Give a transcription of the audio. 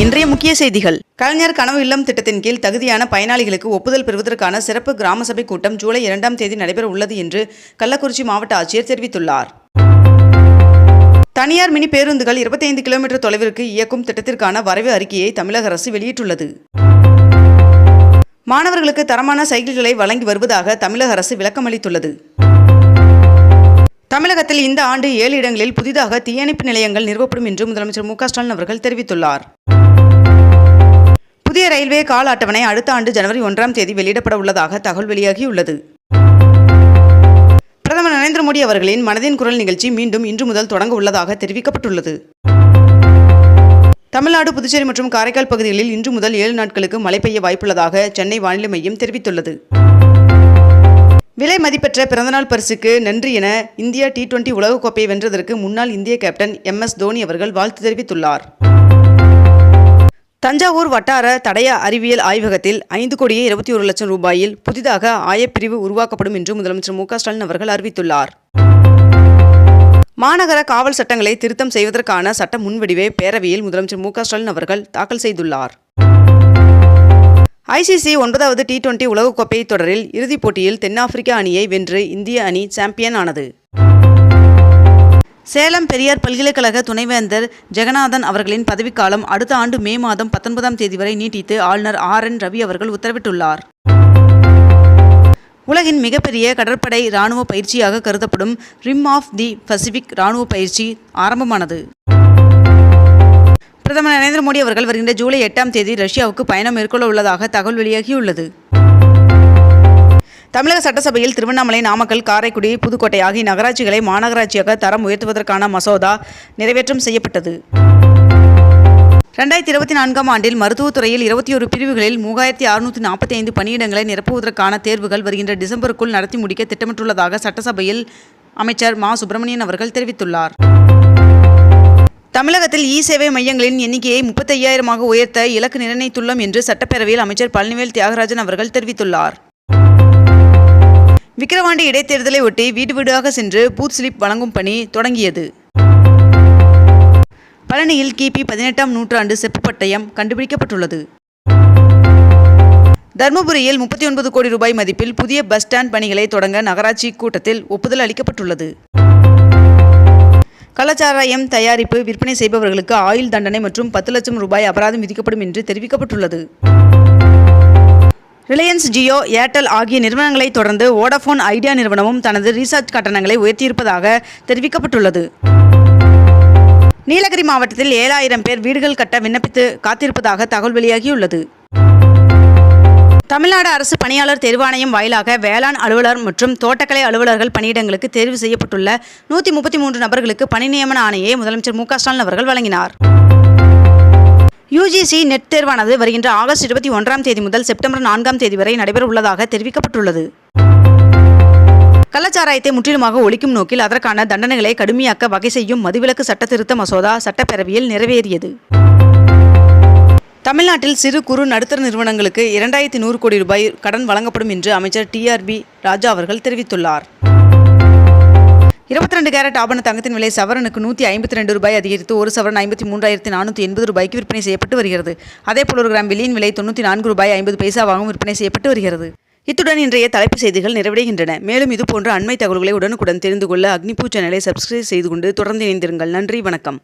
இன்றைய முக்கிய செய்திகள். கலைஞர் கனவு இல்லம் திட்டத்தின் கீழ் தகுதியான பயனாளிகளுக்கு ஒப்புதல் பெறுவதற்கான சிறப்பு கிராம சபை கூட்டம் ஜூலை இரண்டாம் தேதி நடைபெற உள்ளது என்று கள்ளக்குறிச்சி மாவட்ட ஆட்சியர் தெரிவித்துள்ளார். தனியார் மினி பேருந்துகள் 25 கிலோமீட்டர் தொலைவிற்கு இயக்கும் திட்டத்திற்கான வரைவு அறிக்கையை தமிழக அரசு வெளியிட்டுள்ளது. மாணவர்களுக்கு தரமான சைக்கிள்களை வழங்கி வருவதாக தமிழக அரசு விளக்கமளித்துள்ளது தமிழகத்தில் இந்த ஆண்டு ஏழு இடங்களில் புதிதாக தீயணைப்பு நிலையங்கள் நிறுவப்படும் என்று முதலமைச்சர் மு க ஸ்டாலின் அவர்கள் தெரிவித்துள்ளார். ரயில்வே கால அட்டவணை அடுத்த ஆண்டு ஜனவரி ஒன்றாம் தேதி வெளியிடப்பட உள்ளதாக தகவல் வெளியாகியுள்ளது. பிரதமர் நரேந்திர மோடி அவர்களின் மனதின் குரல் நிகழ்ச்சி மீண்டும் இன்று முதல் தொடங்க உள்ளதாக தெரிவிக்கப்பட்டுள்ளது. தமிழ்நாடு புதுச்சேரி மற்றும் காரைக்கால் பகுதிகளில் இன்று முதல் ஏழு நாட்களுக்கு மழை பெய்ய வாய்ப்புள்ளதாக சென்னை வானிலை மையம் தெரிவித்துள்ளது. விலை மதிப்பெற்ற பிறந்தநாள் பரிசுக்கு நன்றி என இந்தியா டி டுவெண்டி உலகக்கோப்பையை வென்றதற்கு முன்னாள் இந்திய கேப்டன் எம் எஸ் தோனி அவர்கள் வாழ்த்து தெரிவித்துள்ளார். தஞ்சாவூர் வட்டார தடய அறிவியல் ஆய்வகத்தில் ஐந்து கோடியே இருபத்தி ஒரு லட்சம் ரூபாயில் புதிதாக ஆயப்பிரிவு உருவாக்கப்படும் என்று முதலமைச்சர் மு ஸ்டாலின் அவர்கள் அறிவித்துள்ளார். மாநகர காவல் சட்டங்களை திருத்தம் செய்வதற்கான சட்ட முன்வடிவை பேரவையில் முதலமைச்சர் மு ஸ்டாலின் அவர்கள் தாக்கல் செய்துள்ளார். ஐசிசி ஒன்பதாவது டி டுவெண்டி உலகக்கோப்பை தொடரில் இறுதிப் போட்டியில் தென்னாப்பிரிக்க அணியை வென்று இந்திய அணி சாம்பியன் ஆனது சேலம் பெரியார் பல்கலைக்கழக துணைவேந்தர் ஜெகநாதன் அவர்களின் பதவிக்காலம் அடுத்த ஆண்டு மே மாதம் பத்தொன்பதாம் தேதி வரை நீட்டித்து ஆளுநர் ஆர் என் ரவி அவர்கள் உத்தரவிட்டுள்ளார். உலகின் மிகப்பெரிய கடற்படை இராணுவ பயிற்சியாக கருதப்படும் ரிம் ஆஃப் தி பசிபிக் இராணுவ பயிற்சி ஆரம்பமானது. பிரதமர் நரேந்திர மோடி அவர்கள் வருகின்ற ஜூலை எட்டாம் தேதி ரஷ்யாவுக்கு பயணம் மேற்கொள்ள உள்ளதாக தகவல் வெளியாகியுள்ளது. தமிழக சட்டசபையில் திருவண்ணாமலை நாமக்கல் காரைக்குடி புதுக்கோட்டை ஆகிய நகராட்சிகளை மாநகராட்சியாக தரம் உயர்த்துவதற்கான மசோதா நிறைவேற்றம் செய்யப்பட்டது. ரெண்டாயிரத்தி இருபத்தி நான்காம் ஆண்டில் மருத்துவத்துறையில் இருபத்தி ஒரு பிரிவுகளில் மூவாயிரத்தி அறுநூற்றி நாற்பத்தி ஐந்து பணியிடங்களை நிரப்புவதற்கான தேர்வுகள் வருகின்ற டிசம்பருக்குள் நடத்தி முடிக்க திட்டமிட்டுள்ளதாக சட்டசபையில் அமைச்சர் மா. சுப்பிரமணியன் அவர்கள் தெரிவித்துள்ளார். தமிழகத்தில் இ சேவை மையங்களின் எண்ணிக்கையை முப்பத்தையாயிரமாக உயர்த்த இலக்கு நிர்ணயித்துள்ளோம் என்று சட்டப்பேரவையில் அமைச்சர் பழனிவேல் தியாகராஜன் அவர்கள் தெரிவித்துள்ளார். விக்கிரவாண்டி இடைத்தேர்தலை ஒட்டி வீடு வீடாக சென்று பூத் ஸ்லிப் வழங்கும் பணி தொடங்கியது. பழனியில் கிபி பதினெட்டாம் நூற்றாண்டு செப்பு பட்டயம் கண்டுபிடிக்கப்பட்டுள்ளது. தருமபுரியில் முப்பத்தி ஒன்பது கோடி ரூபாய் மதிப்பில் புதிய பஸ் ஸ்டாண்ட் பணிகளை தொடங்க நகராட்சி கூட்டத்தில் ஒப்புதல் அளிக்கப்பட்டுள்ளது. கள்ளச்சாராயம் தயாரிப்பு விற்பனை செய்பவர்களுக்கு ஆயுள் தண்டனை மற்றும் பத்து லட்சம் ரூபாய் அபராதம் விதிக்கப்படும் என்று தெரிவிக்கப்பட்டுள்ளது. ரிலையன்ஸ் ஜியோ ஏர்டெல் ஆகிய நிறுவனங்களை தொடர்ந்து வோடஃபோன் ஐடியா நிறுவனமும் தனது ரீசார்ஜ் கட்டணங்களை உயர்த்தியிருப்பதாக தெரிவிக்கப்பட்டுள்ளது. நீலகிரி மாவட்டத்தில் ஏழாயிரம் பேர் வீடுகள் கட்ட விண்ணப்பித்து காத்திருப்பதாக தகவல் வெளியாகியுள்ளது. தமிழ்நாடு அரசு பணியாளர் தேர்வாணையம் வாயிலாக வேளாண் அலுவலர் மற்றும் தோட்டக்கலை அலுவலர்கள் பணியிடங்களுக்கு தேர்வு செய்யப்பட்டுள்ள நூற்றி முப்பத்தி மூன்று நபர்களுக்கு பணி நியமன ஆணையை முதலமைச்சர் மு க ஸ்டாலின் அவர்கள் வழங்கினார். யுஜிசி நெட் தேர்வானது வருகின்ற ஆகஸ்ட் இருபத்தி ஒன்றாம் தேதி முதல் செப்டம்பர் நான்காம் தேதி வரை நடைபெற உள்ளதாக தெரிவிக்கப்பட்டுள்ளது. கள்ளச்சாராயத்தை முற்றிலுமாக ஒழிக்கும் நோக்கில் அதற்கான தண்டனைகளை கடுமையாக்க வகை செய்யும் மதுவிலக்கு சட்ட திருத்த மசோதா சட்டப்பேரவையில் நிறைவேறியது. தமிழ்நாட்டில் சிறு குறு நடுத்தர நிறுவனங்களுக்கு இரண்டாயிரத்தி நூறு கோடி ரூபாய் கடன் வழங்கப்படும் என்று அமைச்சர் டிஆர்பி ராஜா அவர்கள் தெரிவித்துள்ளார். இருபத்தி ரெண்டு கேரட் ஆபண தங்கத்தின் விலை சவரனுக்கு நூற்றி ஐம்பத்தி ரெண்டு ரூபாய் அதிகரித்து ஒரு சவரன் ஐம்பத்தி மூன்றாயிரத்தி நானூற்றி எண்பது ரூபாய்க்கு விற்பனை செய்யப்பட்டு வருகிறது. அதேபோல் ஒரு கிராம் வெள்ளியின் விலை தொண்ணூற்றி நான்கு ரூபாய் ஐம்பது பைசாவாகவும் விற்பனை செய்யப்பட்டு வருகிறது. இத்துடன் இன்றைய தலைப்பு செய்திகள் நிறைவடைகின்றன. மேலும் இதுபோன்ற அண்மை தகவல்களை உடனுக்குடன் தெரிந்து கொள்ள அக்னிபூ சேனலை சப்ஸ்கிரைப் செய்து கொண்டு தொடர்ந்து இணைந்திருங்கள். நன்றி வணக்கம்.